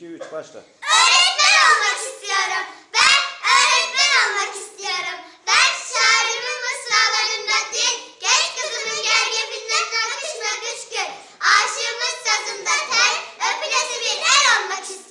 2, 3 başla. Öğretmen olmak istiyorum. Ben öğretmen olmak istiyorum. Ben şairimin mısralarında değil, genç kızımın gergefinden nakış nakış gül. Aşığımın sazında tel, öpülesi bir er olmak istiyorum.